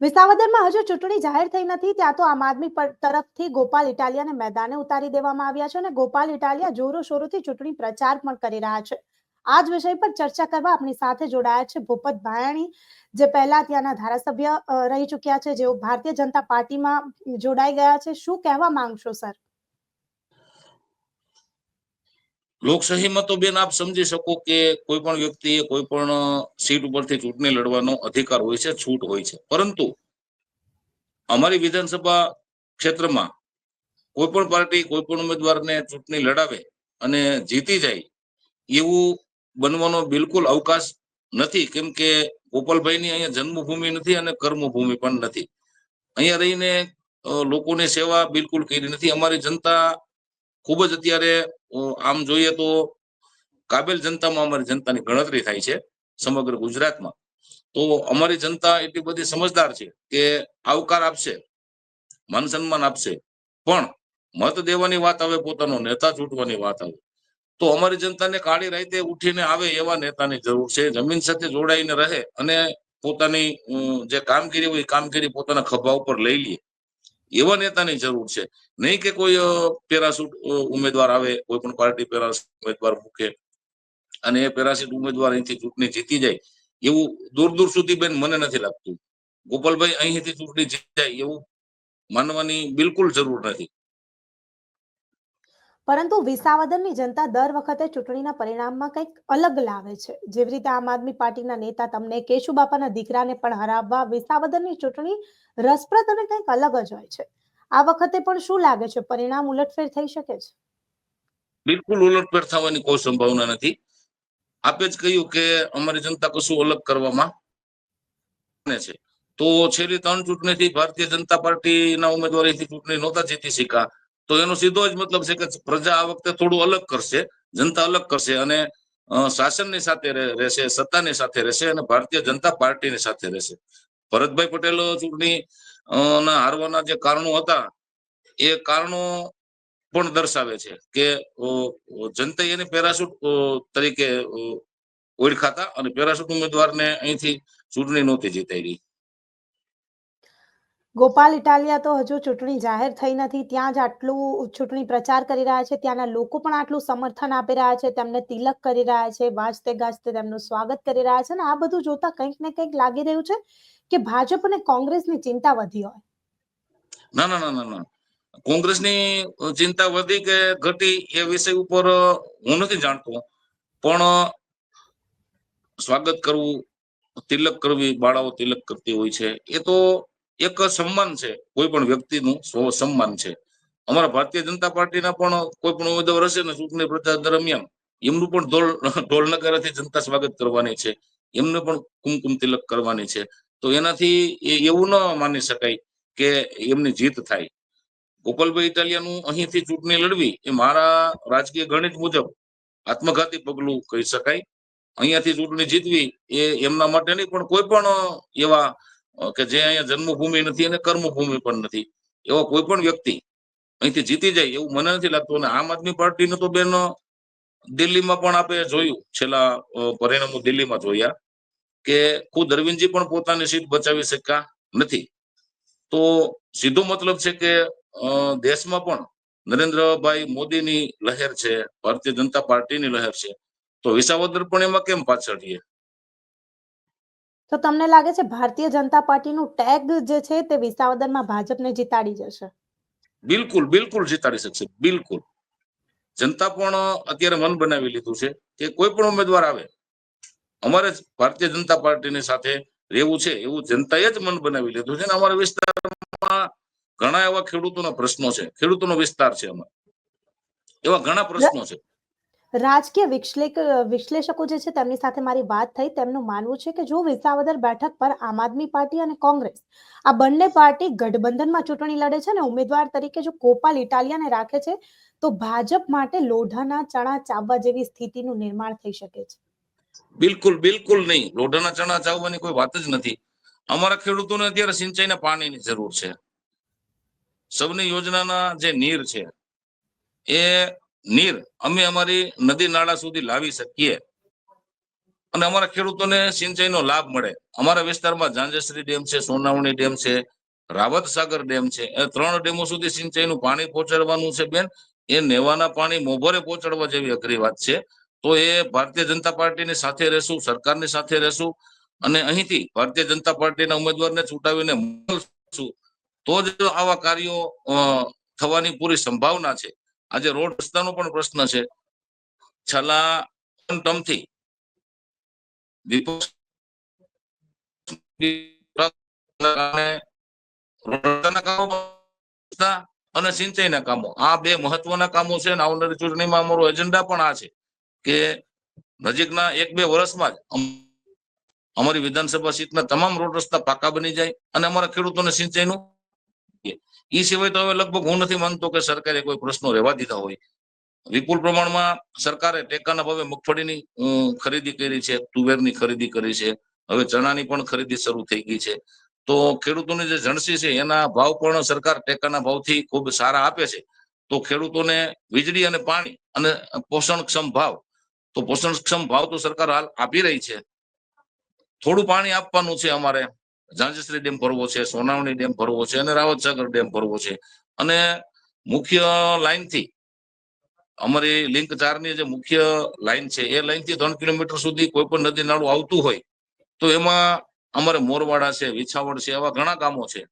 વિસાવદરમાં હજુ ચૂંટણી જાહેર થઈ નથી, ત્યાં તો આમ આદમી તરફથી ગોપાલ ઇટાલિયાને મેદાને ઉતારી દેવામાં આવ્યા છે અને ગોપાલ ઇટાલિયા જોરો શોરોથી ચૂંટણી પ્રચાર પણ કરી રહ્યા છે. આ જ વિષય પર ચર્ચા કરવા આપણી સાથે જોડાયા છે ભૂપત ભાયાણી, જે પહેલા ત્યાંના ધારાસભ્ય રહી ચૂક્યા છે, જેઓ ભારતીય જનતા પાર્ટીમાં જોડાઈ ગયા છે. શું કહેવા માંગશો, સર? લોકશાહીમાં તો બેન આપ સમજી શકો કે કોઈ પણ વ્યક્તિએ કોઈ પણ સીટ ઉપરથી ચૂંટણી લડવાનો અધિકાર હોય છે, છૂટ હોય છે. પરંતુ અમારી વિધાનસભા ક્ષેત્રમાં કોઈ પણ પાર્ટી, કોઈ પણ ઉમેદવારને ચૂંટણી લડાવે અને જીતી જાય એવું બનવાનો બિલકુલ અવકાશ નથી. કેમ કે ગોપાલભાઈની અહીંયા જન્મભૂમિ નથી અને કર્મભૂમિ પણ નથી. અહીંયા રહીને લોકોની સેવા બિલકુલ કરી નથી. અમારી જનતા ખૂબ જ અત્યારે આમ જોઈએ તો કાબેલ જનતામાં અમારી જનતાની ગણતરી થાય છે સમગ્ર ગુજરાતમાં. તો અમારી જનતા એટલી બધી સમજદાર છે કે આવકાર આપશે, માન સન્માન આપશે, પણ મત દેવાની વાત આવે, પોતાનો નેતા ચૂંટવાની વાત આવે. તો અમારી જનતાને કાળી રાતે ઉઠીને આવે એવા નેતાની જરૂર છે, જમીન સાથે જોડાઈને રહે અને પોતાની જે કામગીરી હોય કામગીરી પોતાના ખભા ઉપર લઈ લે. એવા નેતાની જરૂર છે. નહીં કે કોઈ પેરાસુટ ઉમેદવાર આવે, કોઈ પણ પાર્ટી પેરાસૂટ ઉમેદવાર મૂકે અને એ પેરાસૂટ ઉમેદવાર અહીંથી ચૂંટણી જીતી જાય એવું દૂર દૂર સુધી બેન મને નથી લાગતું. ગોપાલભાઈ અહીંથી ચૂંટણી જીતી જાય એવું માનવાની બિલકુલ જરૂર નથી. પરંતુ વિસાવદરની જનતા દર વખતે ચૂંટણીના પરિણામમાં કંઈક અલગ લાવે છે. જેવી રીતે આમ આદમી પાર્ટીના નેતા તમને કેશુબાપાના દીકરાને પણ હરાવવા વિસાવદરની ચૂંટણી રસપ્રદ અને કંઈક અલગ જ હોય છે. આ વખતે પણ શું લાગે છે? પરિણામ ઉલટફેર થઈ શકે છે? બિલકુલ ઉલટફેર થવાની કોઈ સંભાવના નથી. આપે જ કહ્યું કે અમારી જનતા કશું અલગ કરવામાં છે. તો છેલ્લી ત્રણ ચૂંટણીથી ભારતીય જનતા પાર્ટીના ઉમેદવારીથી ચૂંટણી નહોતા જીતી શક્યા તો એનો સીધો જ મતલબ છે કે પ્રજા આ વખતે થોડું અલગ કરશે, જનતા અલગ કરશે અને શાસનની સાથે રહે- રહેશે, સત્તાની સાથે રહેશે અને ભારતીય જનતા પાર્ટીની સાથે રહેશે. ભરતભાઈ પટેલ ચૂંટણી ના હારવાના જે કારણો હતા, એ કારણો પણ દર્શાવે છે કે જનતા એને પેરાશૂટ તરીકે ઓળખાતા અને પેરાશૂટ ઉમેદવારને અહીંથી ચૂંટણી નહોતી જીતાઈ ગોપાલ ઇટાલિયા તો હજુ ચૂંટણી જાહેર થઈ નથી. ત્યાં જ આટલું ચૂંટણી પ્રચાર કરી રહ્યા છે. ત્યાંના લોકો પણ આટલું સમર્થન આપી રહ્યા છે. તેમને તિલક કરી રહ્યા છે. વાજતે ગાજતે તેમનું સ્વાગત કરી રહ્યા છે. અને આ બધું જોતા કંઈક ને કંઈક લાગી રહ્યું છે કે ભાજપ અને કોંગ્રેસની ચિંતા વધી હોય. ના ના ના ના ના. કોંગ્રેસની ચિંતા વધી કે ઘટી એ વિષય ઉપર હું નથી જાણતો. પણ સ્વાગત કરવું, તિલક કરવી, બાળાઓ તિલક કરતી હોય છે. એ તો એક સન્માન છે, કોઈ પણ વ્યક્તિનું સ્વ સન્માન છે. અમારા ભારતીય જનતા પાર્ટીના પણ કોઈ પણ ઉમેદવાર હશે ને ચૂંટણી પ્રચાર દરમિયાન, એમનું પણ ઢોલ ઢોલ નગારાથી જનતા સ્વાગત કરવાની છે. એમને પણ કુમકુમ તિલક કરવાની છે. તો એનાથી એવું ન માની શકાય કે એમની જીત થાય. ગોપાલભાઈ ઇટાલિયાનું અહીંથી ચૂંટણી લડવી એ મારા રાજકીય ગણિત મુજબ આત્મઘાતી પગલું કહી શકાય. અહીંયાથી ચૂંટણી જીતવી એ એમના માટે નહીં પણ કોઈ પણ એવા કે જે અહીંયા જન્મભૂમિ નથી અને કર્મભૂમિ પણ નથી. એવા કોઈ પણ વ્યક્તિ અહીંથી જીતી જાય એવું મને નથી લાગતું. અને આમ આદમી પાર્ટીને તો બેન દિલ્હીમાં પણ આપણે જોયું, છેલ્લા પરિણામો દિલ્હીમાં જોયા કે ખુદ અરવિંદજી પણ પોતાની સીટ બચાવી શક્યા નથી. તો સીધો મતલબ છે કે દેશમાં પણ નરેન્દ્રભાઈ મોદીની લહેર છે, ભારતીય જનતા પાર્ટીની લહેર છે. તો વિસાવદર પણ એમાં કેમ પાછળ રહીએ? તો તમને લાગે છે ભારતીય જનતા પાર્ટીનું ટેગ જે છે તે વિસાવદરમાં ભાજપને જીતાડી જશે? બિલકુલ બિલકુલ જીતાડી શકશે, બિલકુલ. જનતા પણ અત્યારે મન બનાવી લીધું છે કે કોઈ પણ ઉમેદવાર આવે, અમારે ભારતીય જનતા પાર્ટીની સાથે રહેવું છે એવું જનતાએ જ મન બનાવી લીધું છે ને અમારા વિસ્તારમાં ઘણા એવા ખેડૂતોના પ્રશ્નો છે, ખેડૂતોનો વિસ્તાર છે અમારે. એવા ઘણા પ્રશ્નો છે. રાજકીય વિશ્લેષક વિશ્લેષકો જે છે તેમની સાથે મારી વાત થઈ. તેમનું માનવું છે કે જો વિસાવદર બેઠક પર આમ આદમી પાર્ટી અને કોંગ્રેસ આ બંને પાર્ટી ગઠબંધનમાં ચૂંટણી લડે છે અને ઉમેદવાર તરીકે જો કોપાલ ઇટાલિયાને રાખે છે, તો ભાજપ માટે લોઢાના ચણા ચાવવા જેવી સ્થિતિનું નિર્માણ થઈ શકે છે. બિલકુલ બિલકુલ નહીં. લોઢાના ચણા ચાવવાની કોઈ વાત જ નથી. અમારા ખેડૂતોને અત્યારે સિંચાઈના પાણીની જરૂર છે. સૌની યોજનાના જે નીર છે, એ નીર. અમે અમારી નદી નાળા સુધી લાવી શકીએ. અને અમારા ખેડૂતોને સિંચાઈનો લાભ મળે. અમારા વિસ્તારમાં ઝાંઝેશ્રી ડેમ છે, સોનાવણી ડેમ છે, રાવત સાગર ડેમ છે. એ ત્રણ ડેમો સુધી સિંચાઈનું પાણી પહોંચાડવાનું છે બેન. એ નેવાના પાણી મોભરે પહોંચાડવા જેવી અઘરી વાત છે. તો એ ભારતીય જનતા પાર્ટીની સાથે રહેશું, સરકારની સાથે રહેશું. અને અહીંથી ભારતીય જનતા પાર્ટીના ઉમેદવારને ચૂંટાવીને મળશું તો જ આવા કાર્યો થવાની પૂરી સંભાવના છે. આજે રોડ રસ્તાનો પણ પ્રશ્ન છે. છેલ્લા ટર્મથી અને સિંચાઈના કામો. આ બે મહત્વના કામો છે અને આવનારી ચૂંટણીમાં અમારો એજન્ડા પણ આ છે કે નજીકના એક બે વર્ષમાં જ અમારી વિધાનસભા સીટના તમામ રોડ રસ્તા પાકા બની જાય અને અમારા ખેડૂતોને સિંચાઈનું એ સિવાય તો હવે લગભગ હું નથી માનતો કે સરકારે કોઈ પ્રશ્નો રહેવા દીધા હોય. વિપુલ પ્રમાણમાં સરકારે ટેકાના ભાવે મગફળીની ખરીદી કરી છે, તુવેરની ખરીદી કરી છે. હવે ચણાની પણ ખરીદી શરૂ થઈ ગઈ છે. તો ખેડૂતોની જે જણસી છે એના ભાવ પણ સરકાર ટેકાના ભાવથી ખૂબ સારા આપે છે. તો ખેડૂતોને વીજળી અને પાણી અને પોષણક્ષમ ભાવ, તો પોષણક્ષમ ભાવ તો સરકાર હાલ આપી રહી છે. થોડું પાણી આપવાનું છે અમારે. ઝાંઝેશ્રી ડેમ ભરવો છે, સોનાવણી ડેમ ભરવો છે અને રાવતસાગર ડેમ ભરવો છે. અને મુખ્ય લાઇનથી અમારી લિંક ચારની જે મુખ્ય લાઇન છે, એ લાઇનથી ત્રણ કિલોમીટર સુધી કોઈ પણ નદી નાળું આવતું હોય, તો એમાં અમારે મોરવાડા છે, વિછાવડ છે એવા ઘણા કામો છે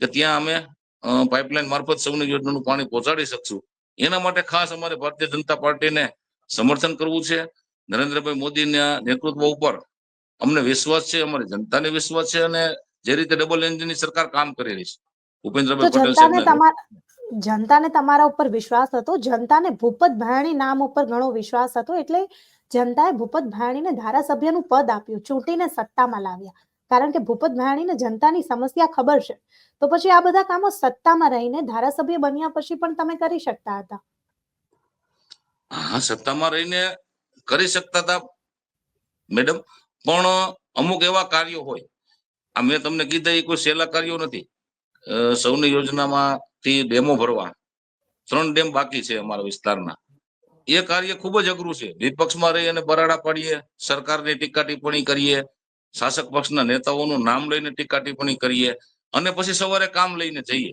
કે ત્યાં અમે પાઇપલાઇન મારફત સૌની યોજનાનું પાણી પહોંચાડી શકશું. એના માટે ખાસ અમારે ભારતીય જનતા પાર્ટીને સમર્થન કરવું છે. નરેન્દ્રભાઈ મોદીના નેતૃત્વ ઉપર અમને વિશ્વાસ છે અમારી જનતાને વિશ્વાસ છે અને જે રીતે ડબલ એન્જિનની સરકાર કામ કરી રહી છે. ભૂપેન્દ્રભાઈ પટેલ જનતાને તમારા ઉપર વિશ્વાસ હતો. જનતાને ભૂપત ભાયાણી નામ ઉપર ઘણો વિશ્વાસ હતો એટલે જનતાએ ભૂપત ભાયાણીને ધારાસભ્યનું પદ આપ્યું ચૂંટીને સત્તામાં લાવ્યા. કારણ કે ભૂપત ભાયાણીને જનતાની સમસ્યા ખબર છે. તો પછી આ બધા કામો સત્તામાં રહીને ધારાસભ્ય બન્યા પછી પણ તમે કરી શકતા હતા. હા સત્તામાં રહીને કરી શકતા હતા મેડમ. પણ અમુક એવા કાર્યો હોય. આ મેં તમને કીધા, એ કોઈ સહેલા કાર્યો નથી. સૌની સૌની યોજનામાંથી ડેમો ભરવા. ત્રણ ડેમ બાકી છે અમારા વિસ્તારના. એ કાર્ય ખૂબ જ અઘરું છે. વિપક્ષમાં રહી અને બરાડા પાડીએ, સરકારની ટીકા ટિપ્પણી કરીએ, શાસક પક્ષના નેતાઓનું નામ લઈને ટીકા ટિપ્પણી કરીએ, અને પછી સવારે કામ લઈને જઈએ.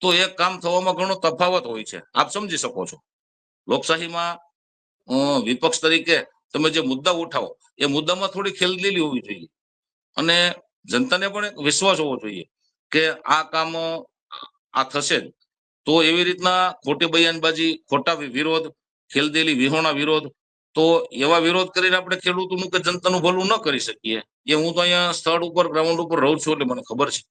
તો એક કામ થવામાં ઘણો તફાવત હોય છે. આપ સમજી શકો છો. લોકશાહીમાં વિપક્ષ તરીકે તમે જે મુદ્દા ઉઠાવો એ મુદ્દામાં થોડી ખેલદેલી હોવી જોઈએ. અને જનતાને પણ એક વિશ્વાસ હોવો જોઈએ કે આ કામ આ થશે તો એવી રીતના ખોટી બયાનબાજી, ખોટા વિરોધ, ખેલદેલી, વિહોણા વિરોધ, તો એવા વિરોધ કરીને આપણે ખેડૂતોનું કે જનતાનું ભલું ન કરી શકીએ. એ હું તો અહીંયા સ્થળ ઉપર, ગ્રાઉન્ડ ઉપર રહું છું એટલે મને ખબર છે.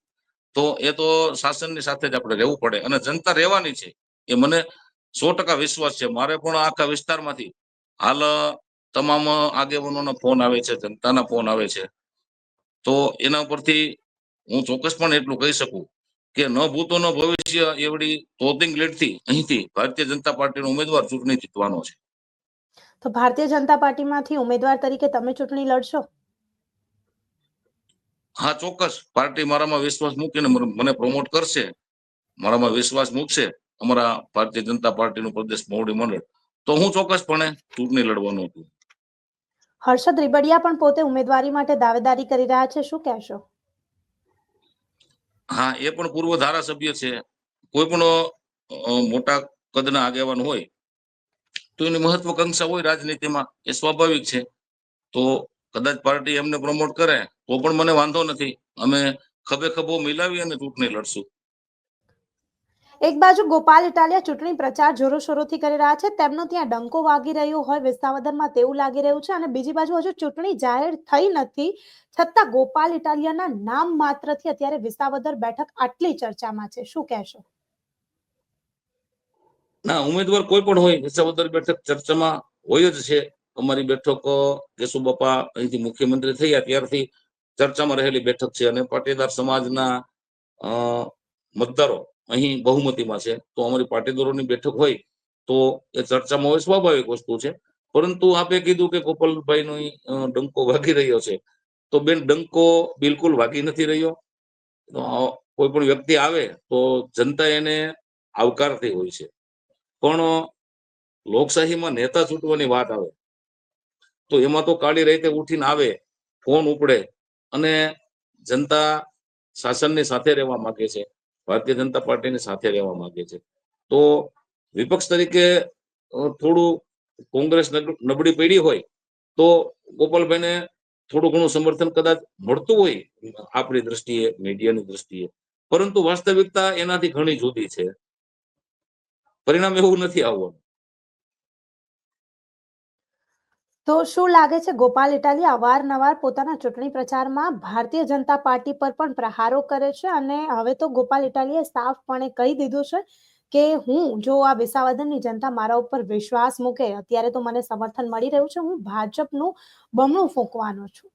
તો એ તો શાસનની સાથે જ આપણે રહેવું પડે અને જનતા રહેવાની છે. એ મને સો ટકા વિશ્વાસ છે. મારે પણ આખા વિસ્તારમાંથી હાલ તમામ આગેવાનોના ફોન આવે છે જનતાના ફોન આવે છે. તો એના પરથી હું ચોક્કસ પણ એટલું કહી શકું કે ન ભૂતો ન ભવિષ્ય એવડી તોતિંગ લેટથી અહીંથી ભારતીય જનતા પાર્ટીનો ઉમેદવાર ચૂંટણી જીતવાનો છે. તો ભારતીય જનતા પાર્ટીમાંથી ઉમેદવાર તરીકે તમે ચૂંટણી લડશો? હા ચોક્કસ. પાર્ટી મારામાં વિશ્વાસ મૂકીને મને પ્રમોટ કરશે. મારામાં વિશ્વાસ મૂકશે અમારા ભારતીય જનતા પાર્ટીનું પ્રદેશ મોવડી મંડળ. તો હું ચોક્કસપણે ચૂંટણી લડવાનું છું. હર્ષદ રીબડિયા પણ પોતે ઉમેદવારી માટે દાવેદારી કરી રહ્યા છે. શું કહેશો? હા, એ પણ પૂર્વ ધારાસભ્ય છે. કોઈ પણ મોટા કદના આગેવાન હોય, તો એની મહત્વકાંક્ષા હોય રાજનીતિમાં, એ સ્વાભાવિક છે. તો કદાચ પાર્ટી એમને પ્રમોટ કરે, તો પણ મને વાંધો નથી. અમે ખભે ખભો મિલાવી અને ચૂંટણી લડશું. એક બાજુ ગોપાલ ઇટાલિયા ચૂંટણી પ્રચાર જોરોશોરોથી કરી રહ્યા છે. તેમનો ત્યાં ડંકો વાગી રહ્યો હોય વિસાવદરમાં તેવું લાગી રહ્યું છે અને બીજી બાજુ હજુ ચૂંટણી જાહેર થઈ નથી. છતાં ગોપાલ ઇટાલિયાના નામ માત્રથી અત્યારે વિસાવદર બેઠક આટલી ચર્ચામાં છે. શું કહેશો? ના, ઉમેદવાર કોઈ પણ હોય, વિસાવદર બેઠક ચર્ચામાં હોય જ છે. અમારી બેઠક કેશુબાપા અહીંથી મુખ્યમંત્રી થયા ત્યારથી ચર્ચામાં રહેલી બેઠક છે અને પાટીદાર સમાજના મતદારો અહીં બહુમતીમાં છે. તો અમારી પાટીદારોની બેઠક હોય તો એ ચર્ચામાં હોય, સ્વાભાવિક વસ્તુ છે. પરંતુ આપે કીધું કે ગોપાલભાઈનો ડંકો વાગી રહ્યો છે. તો બેન, ડંકો બિલકુલ વાગી નથી રહ્યો. કોઈ પણ વ્યક્તિ આવે તો જનતા એને આવકારતી હોય છે. પણ લોકશાહીમાં નેતા ચૂંટવાની વાત આવે, તો એમાં તો કાળી રાતે ઉઠીને આવે, ફોન ઉપડે અને જનતા શાસનની સાથે રહેવા માંગે છે. ભારતીય જનતા પાર્ટીની સાથે રહેવા માંગે છે. તો વિપક્ષ તરીકે થોડું કોંગ્રેસ નબળી પડી હોય, તો ગોપાલભાઈને થોડું ઘણું સમર્થન કદાચ મળતું હોય, આપણી દ્રષ્ટિએ, મીડિયાની દ્રષ્ટિએ. પરંતુ વાસ્તવિકતા એનાથી ઘણી જુદી છે. પરિણામ એવું નથી આવવાનું. તો શું લાગે છે, ગોપાલ ઇટાલી અવારનવાર પોતાના ચૂંટણી પ્રચારમાં ભારતીય જનતા પાર્ટી પર પણ પ્રહારો કરે છે? અને હવે તો ગોપાલ ઇટાલીએ સાફપણે કહી દીધું છે કે હું, જો આ વિસાવદનની જનતા મારા ઉપર વિશ્વાસ મૂકે, અત્યારે તો મને સમર્થન મળી રહ્યું છે, હું ભાજપનું બમણું ફૂંકવાનો છું.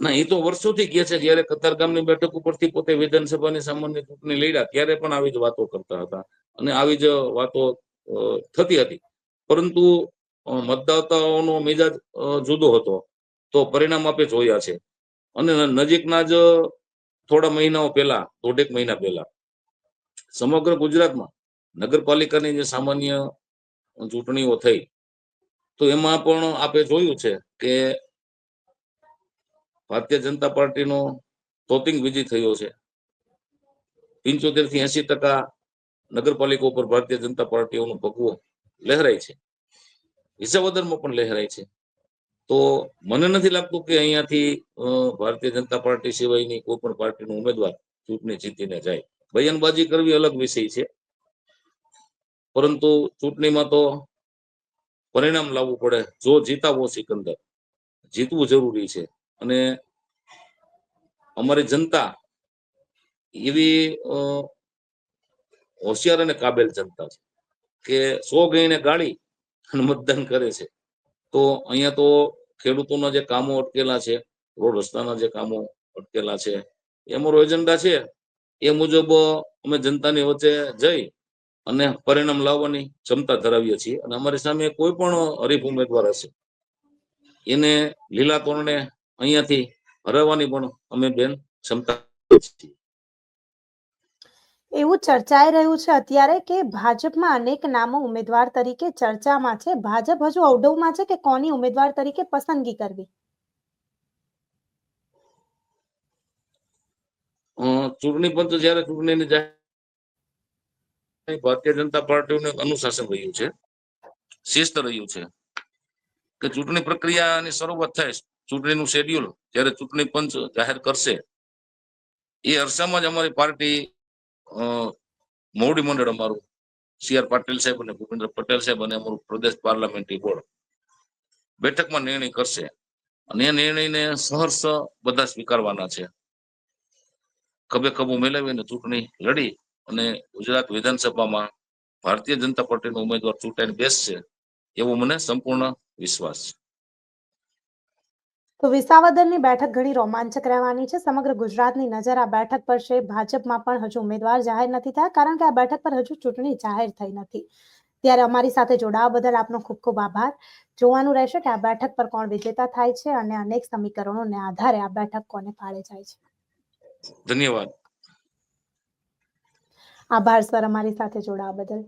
ના એ તો વર્ષોથી કહે છે, જયારે કતારગામની બેઠક ઉપરથી પોતે વિધાનસભાની સામાન્ય ચૂંટણી લડ્યા, ત્યારે પણ આવી જ વાતો કરતા હતા. અને આવી જ વાતો થતી હતી. પરંતુ મતદાતાઓનો મિજાજ જુદો હતો. તો પરિણામ આપે જોયા છે. અને નજીકના જ થોડા મહિનાઓ પહેલા દોઢેક મહિના પહેલા, સમગ્ર ગુજરાતમાં નગરપાલિકાની જે સામાન્ય ચૂંટણીઓ થઈ, તો એમાં પણ આપે જોયું છે કે ભારતીય જનતા પાર્ટીનો તોતિંગ વિજય થયો છે. પંચોતેરથી એસી ટકા નગરપાલિકા ઉપર ભારતીય જનતા પાર્ટીઓનો ભગવો લહેરાય છે. વિસાવદરમાં પણ લહેરાય છે. તો મને નથી લાગતું કે અહીંયાથી ભારતીય જનતા પાર્ટી સિવાયની કોઈ પણ પાર્ટીનો ઉમેદવાર ચૂંટણી જીતીને જાય. બયાનબાજી કરવી અલગ વિષય છે. પરંતુ ચૂંટણીમાં તો પરિણામ લાવવું પડે. જો જીતાવો સિકંદર, જીતવું જરૂરી છે. અને અમારી જનતા એવી હોશિયાર અને કાબેલ જનતા છે કે સો ગઈને ગાળી મતદાન કરે છે. તો અહીંયા તો ખેડૂતોના જે કામો અટકેલા છે, રોડ રસ્તાના જે કામો અટકેલા છે એ અમારો એજન્ડા છે. એ મુજબ અમે જનતાની વચ્ચે જઈ અને પરિણામ લાવવાની ક્ષમતા ધરાવીએ છીએ અને અમારી સામે કોઈ પણ હરીફ ઉમેદવાર હશે, એને લીલા તોરણે અહીંયાથી હરાવવાની પણ અમે બેન ક્ષમતા છીએ. એવું ચર્ચાઈ રહ્યું છે અત્યારે કે ભાજપમાં અનેક નામો ઉમેદવાર તરીકે ચર્ચામાં છે. ભાજપ હજુ અવડવમાં છે કે કોની ઉમેદવાર તરીકે પસંદગી કરવી? ચૂંટણી પંચ જયારે ચૂંટણીની જાહેર ભારતીય જનતા પાર્ટીનું અનુશાસન રહ્યું છે. શિસ્ત રહ્યું છે કે ચૂંટણી પ્રક્રિયાની શરૂઆત થાય ચૂંટણીનું શેડ્યુલ જ્યારે ચૂંટણી પંચ જાહેર કરશે. એ અરસામાં જ અમારી પાર્ટી મોવડી મંડળ અમારું સી પાટીલ સાહેબ અને ભૂપેન્દ્ર પટેલ સાહેબ અને અમારું પ્રદેશ પાર્લામેન્ટરી બોર્ડ બેઠકમાં નિર્ણય કરશે. અને એ નિર્ણયને સહર્ષ બધા સ્વીકારવાના છે. ખભે ખભું મેળવીને ચૂંટણી લડી અને ગુજરાત વિધાનસભામાં ભારતીય જનતા પાર્ટીનો ઉમેદવાર ચૂંટાઈને બેસશે એવો મને સંપૂર્ણ વિશ્વાસ છે. તો વિસાવદરની બેઠક ઘણી રોમાંચક રહેવાની છે. સમગ્ર ગુજરાતની નજર આ બેઠક પર છે. ભાજપમાં પણ હજુ ઉમેદવાર જાહેર નથી થયા કારણ કે આ બેઠક પર હજુ ચૂંટણી જાહેર થઈ નથી. ત્યારે અમારી સાથે જોડાવા બદલ આપનો ખૂબ ખૂબ આભાર. જોવાનું રહેશે કે આ બેઠક પર કોણ વિજેતા થાય છે અને અનેક સમીકરણોને આધારે આ બેઠક કોને ફાળે જાય છે. ધન્યવાદ. આભાર સર અમારી સાથે જોડાવા બદલ.